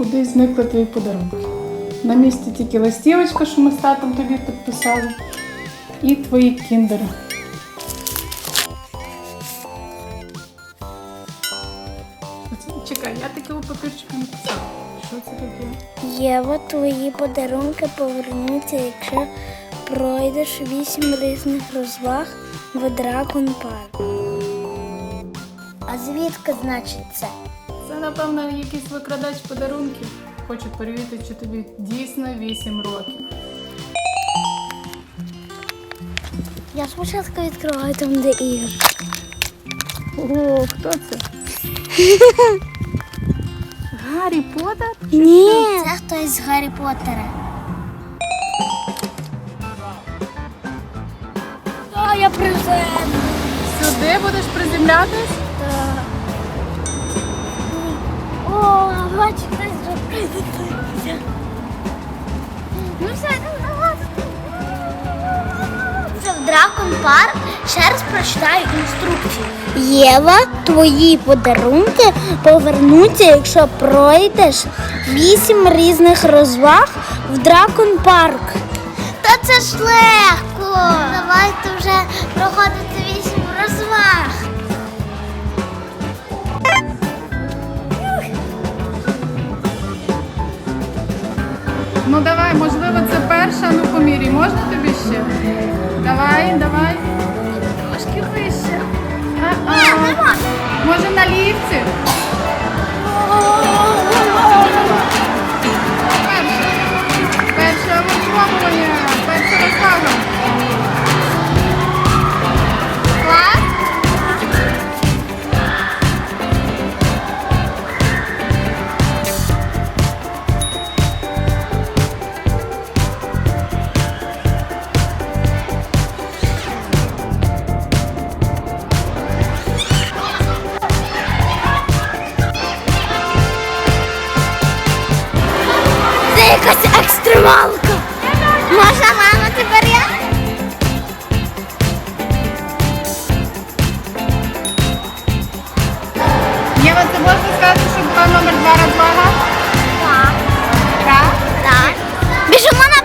кудись зникли твої подарунки. На місці тільки листівочка, що ми з татом тобі підписали, і твої кіндери. Чекай, я такого папірчика не писала. Що це таке? Єва, твої подарунки повернуться, якщо пройдеш вісім різних розваг в Дракон Парк. А звідки значить це? Це, напевно, якийсь викрадач подарунків. Хоче перевірити, чи тобі дійсно 8 років. Я спочатку відкриваю там, де ігор. О, хто це? Гаррі Поттер? Ні, це хтось з Гаррі Поттера. А, я презент. Сюди будеш приземлятись? Бачу, хтось вже приземлився. Ну все, Це в Дракон Парк. Ще раз прочитаю інструкцію. Єва, твої подарунки повернуться, якщо пройдеш вісім різних розваг в Дракон Парк. Та це ж легко. Ну давай, можливо, це перша, ну поміряй. Можна тобі ще? Давай, давай. Трошки вище. А-а. Може на ліфті? Якась екстремалка. Можна, мама, тепер я? Єва, це можна сказати, що була номер два розвага? Так. Так. Так. Біжимо на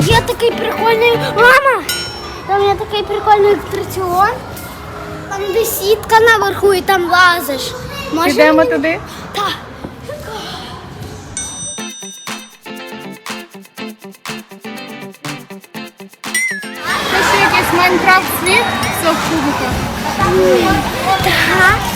є такий прикольний. Мама! Там є такий прикольний атракціон. Там де сітка наверху і там лазиш. Може, Підемо мені- туди. Так. Це ще якийсь Майнкрафт світ з кубика. Так.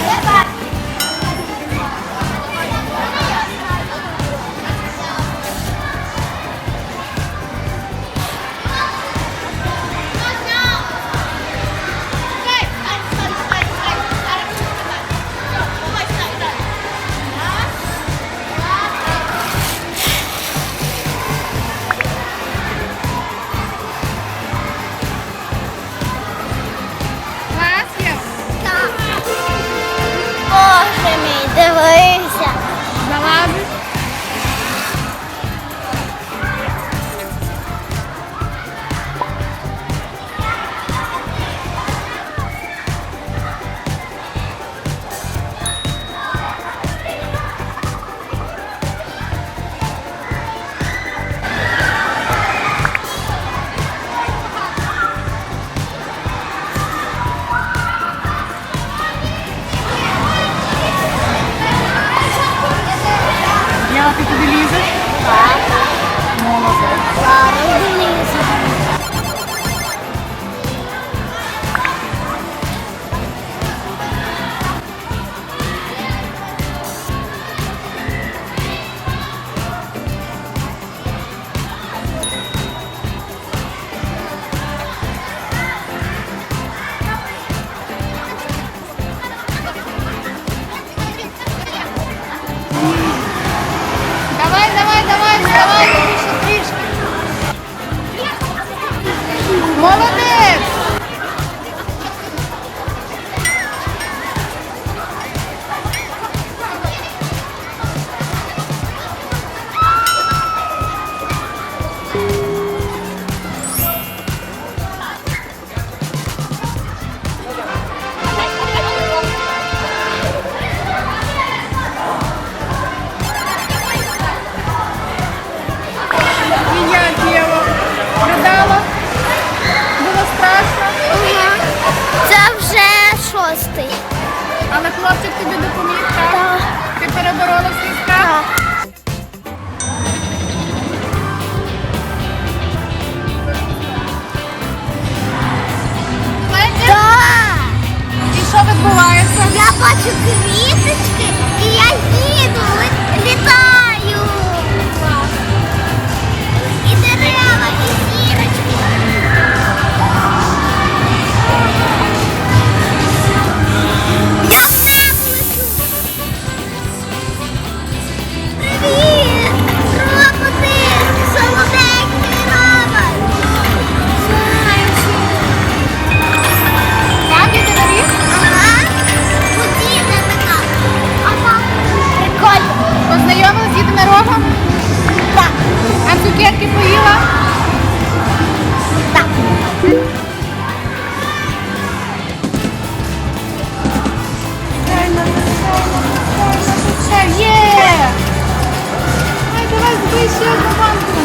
Ще одну банку.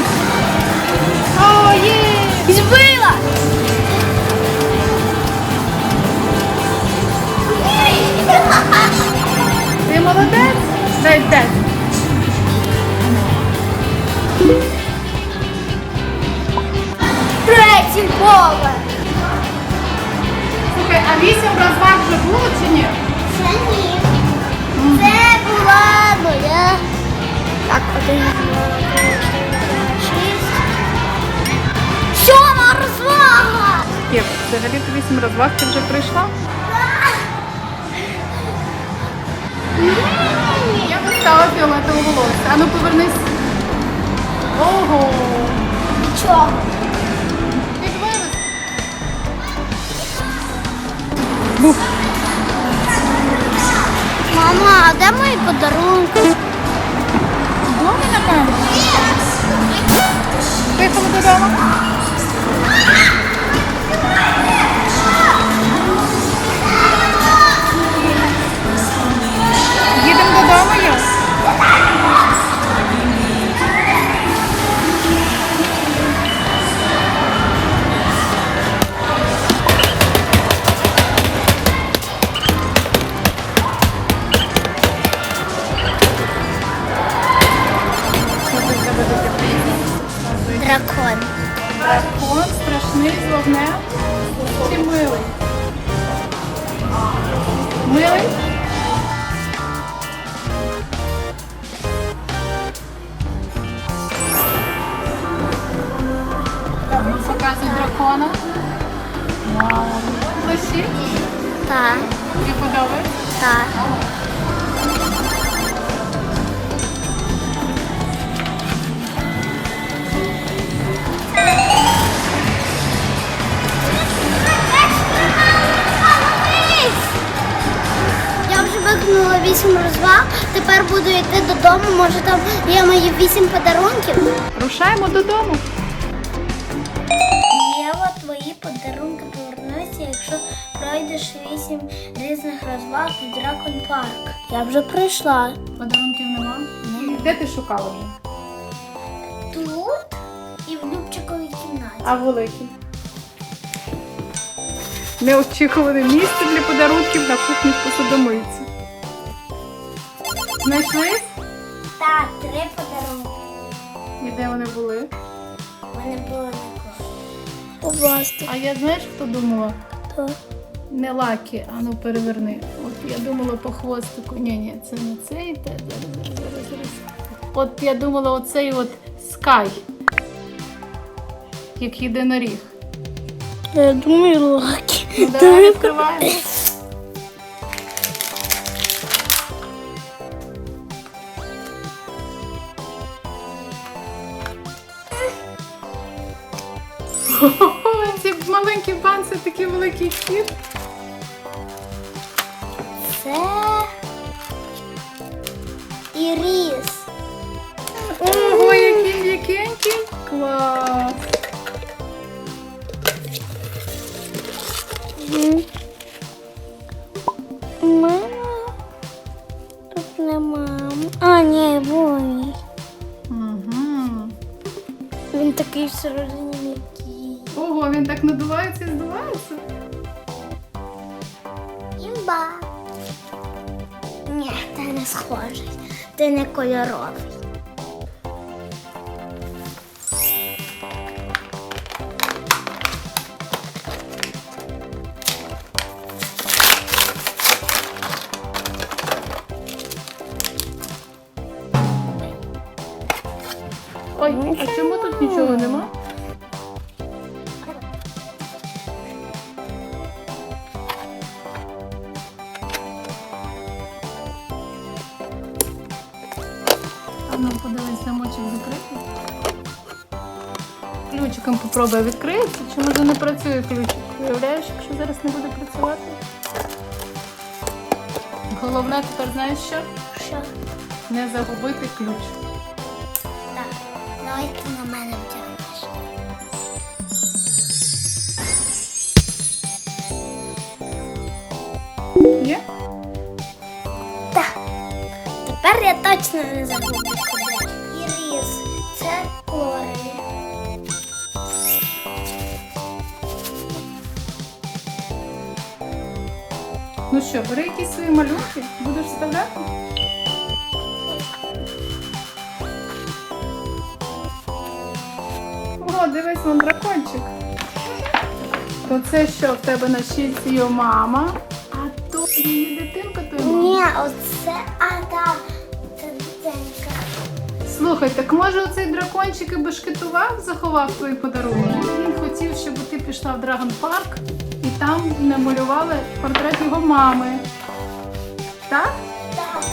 О, є! Збила. Ти молодець? П'ять. Третій поверх. Слухай, а вісім розваг вже було чи ні? Це ні. Це була моя. Так, один, два, три, чотири, п'ять, шість. Сьома розвага. Є, взагалі то вісім розваг ти вже прийшла? Я би стала фіолетове волосся. А ну повернись. Ого! Чого? Підвивись. Бух. Мама, а де мої подарунки? Напевно. Поїхали додому. Їдемо додому, Дракона. Вау. Лисі? Так, Тобі подобається? так. Я вже виконала вісім розваг, тепер буду йти додому, може там є мої вісім подарунків. Рушаємо додому. Подарунки повернуться, якщо пройдеш вісім різних розваг в Дракон Парк. Я вже прийшла. Подарунків нема? Де ти шукала вже? Тут і в Любчиковій кімнаті. А великий? Неочікуване місце для подарунків на кухні в посудомийці. Знайшли? Так, три подарунки. І де вони були? Вони були на Побачте. А я знаєш, хто думала? Хто? Не лакі, а ну переверни. От я думала по хвостику. Ні, ні, це не цей. Зараз, зараз, зараз, зараз. От я думала, оцей от скай. Як єдиноріг. Я думаю, лакі. Ну, давай відкриваємо. Такий хід. Це іріс. Ого, який м'якенький. Клас. У мене тут нема. А, ні, вон. Угу. Він такий всередині схожий. Ти не кольоровий. Ой, а чому тут нічого нема? А ну подивись, замочок закритий. Ключиком попробую відкритися. Чому ж не працює ключик? Уявляєш, якщо зараз не буде працювати? Головне тепер знаєш що? Що? Не загубити ключ. Так. Давай ти на мене Тепер я точно не забуду. Іріс. Це Лорелі. Ну що, бери якісь свої малюнки, будеш вставляти? О, дивись, вон дракончик. То це що в тебе на щільці його мама, а то її дитинка, то й мама. Ні, оце, а так. Слухай, так може оцей дракончик і бешкетував, заховав твої подарунки? Він хотів, щоб ти пішла в Драгон Парк і там намалювали портрет його мами. Так? Так.